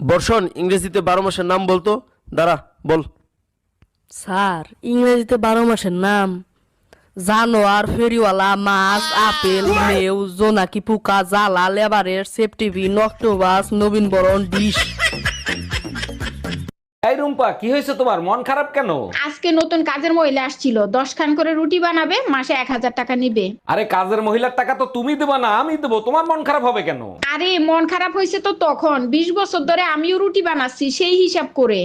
বর্ষণ, ইংরেজিতে বারো মাসের নাম বলতো দাঁড়া, বল। স্যার, ইংরেজিতে বারো মাসের নাম। জানোয়ার ফেরিওয়ালা মাছ আপেল মেউ জোনাকি পোকা, জ্বালা, লেবারের সেফটিভি নক্টোবাস নবীনবরণ ডিশ এই রুম্পা কি হয়েছে তোমার? মন খারাপ কেন? আজকে নতুন কাজের মহিলা আসছিল। দশ খান করে রুটি বানাবে মাসে এক হাজার টাকা নিবে। আরে কাজের মহিলার টাকা তো তুমি দেবো না আমি দেবো। তোমার মন খারাপ হবে কেন? আরে মন খারাপ হয়েছে তো তখন। বিশ বছর ধরে আমিও রুটি বানাচ্ছি সেই হিসাব করে।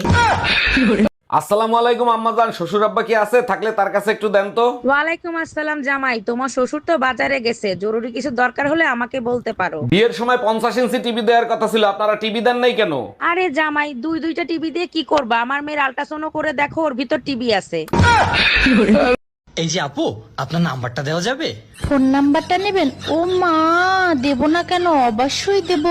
আসসালামু আলাইকুম আম্মা জান শ্বশুর আব্বা কি আছে? থাকলে তার কাছে একটু দেন তো। ওয়ালাইকুম আসসালাম জামাই। তোমার শ্বশুর তো বাজারে গেছে। জরুরি কিছু দরকার হলে আমাকে বলতে পারো। বিয়ের সময় পঞ্চাশ ইঞ্চি টিভি দেওয়ার কথা ছিল। আপনারা টিভি দেন নাই কেন? আরে জামাই দুই দুইটা টিভি দিয়ে কি করবা? আমার মেয়ের আল্ট্রাসাউন্ড করে দেখো ওর ভিতর টিভি আছে। এই যে আপু আপনার নাম্বারটা দেওয়া যাবে? ফোন নাম্বারটা নেবেন? ও মা দেব না কেন? অবশ্যই দেব।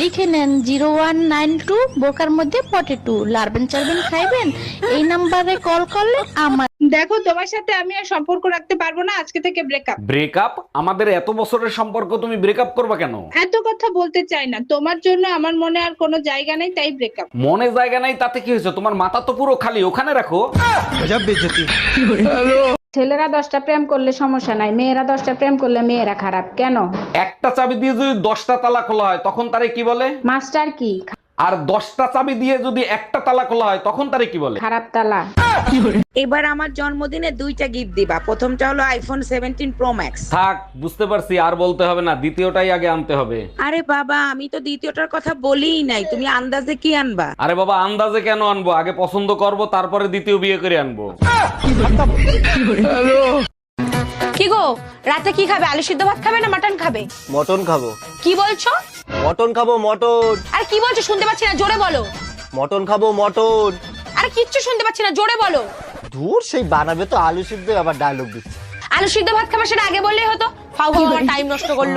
লিখে নেন জিরো ওয়ান নাইন টু বোকার মধ্যে পটেটো লারবেন চারবেন খাইবেন? এই নাম্বারে কল করলে আমার দেখো তোমার সাথে আমি আর সম্পর্ক রাখতে পারব না আজকে থেকে ব্রেকআপ ব্রেকআপ আমাদের এত বছরের সম্পর্ক তুমি ব্রেকআপ করবা কেন? এত কথা বলতে চাই না। তোমার জন্য আমার মনে আর কোনো জায়গা নেই তাই ব্রেকআপ মনে জায়গা নাই তাতে কি হয়েছে? তোমার মাথা তো পুরো খালি ওখানে রাখো। ছেলেরা দশটা প্রেম করলে সমস্যা নাই মেয়েরা দশটা প্রেম করলে মেয়েরা খারাপ কেন? একটা চাবি দিয়ে যদি দশটা তালা খোলা হয় তখন তারে কি বলে? মাস্টার কি? আর দশটা চাবি দিয়ে যদি একটা তালা খোলা হয় তখন তারে কি বলে? খারাপ তালা। এবার আমার জন্মদিনে দুইটা গিফট দিবা। প্রথমটা হলো আইফোন সেভেন্টিন প্রো ম্যাক্স থাক বুঝতে পারছি আর বলতে হবে না দ্বিতীয়টাই আগে আনতে হবে। আরে বাবা আমি তো দ্বিতীয়টার কথা বলিই নাই তুমি আন্দাজে কি আনবা? আরে বাবা আন্দাজে কেন আনব? আগে পছন্দ করব তারপরে দ্বিতীয় বিয়ে করে আনব। কি গো রাতে কি খাবে? আলু সিদ্ধ ভাত খাবে না মাটন খাবে? মটন খাব। কি বলছো? মটন খাব মটন। আর কি বলছো শুনতে পাচ্ছি না জোরে বলো। মটন খাব মটন। আর কিচ্ছু শুনতে পাচ্ছি না জোরে বলো। দূর সেই বানাবে তো আলু সিদ্ধ আবার ডায়লগ দিচ্ছে। আলু সিদ্ধ ভাত খাবার সেটা আগে বললেই হতো। ফাউ ফাউ টাইম নষ্ট করল।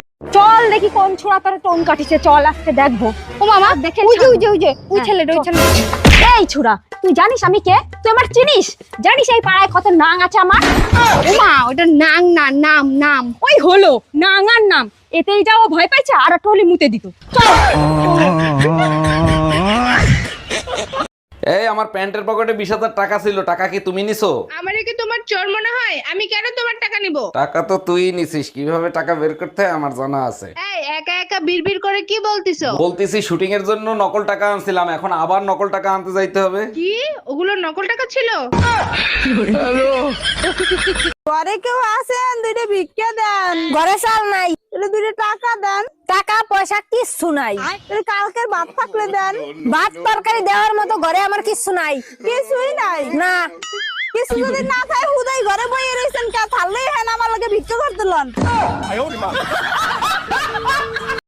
দেখি কোন ছোড়া তোর টোন কাটিছে? চল আজকে দেখব। ও মামা দেখে ওই যে ওই যে ওই যে ওই ছেলেটা ওই ছেলে এই ছোড়া তুই জানিস আমি কে? তুই আমার চিনিস? জানিস এই পাড়ায় কত নাং আছে আমার? মা ওটা নাং না নাম নাম। ওই হলো নাং আর নাম। এতেই যাও ভয় পাইছে আর টলি মুতে দিত। চল। আমার প্যান্টের পকেটে বিশ হাজার টাকা ছিল টাকা কি তুমি নিছো? আমার কি তোমার চোর মনে হয়? আমি কেন তোমার টাকা নিব? টাকা তো তুই নিছিস কীভাবে টাকা বের করতে হয় আমার জানা আছে। এই একা একা বিড়বিড় করে কি বলতিছো? বলতেছি শুটিং এর জন্য নকল টাকা আনছিলাম এখন আবার নকল টাকা আনতে যাইতে হবে। কি? ওগুলো নকল টাকা ছিল? ঘরে কেউ আছেন? দুইটা ভিক্ষা দেন। ঘরে চাল নাই। তাহলে দুইটা টাকা দেন। টাকা পয়সা কিচ্ছু নাই। তাহলে কালকের ভাত থাকলে দেন। ভাত তরকারি দেওয়ার মতো ঘরে আমার কিচ্ছু নাই। কিছুই নাই। না। কিছু যদি না খায় ঘরে বইয়ে রয়েছেন কে? থাললেই হয় আমার লগে ভিক্ষা করতে লন।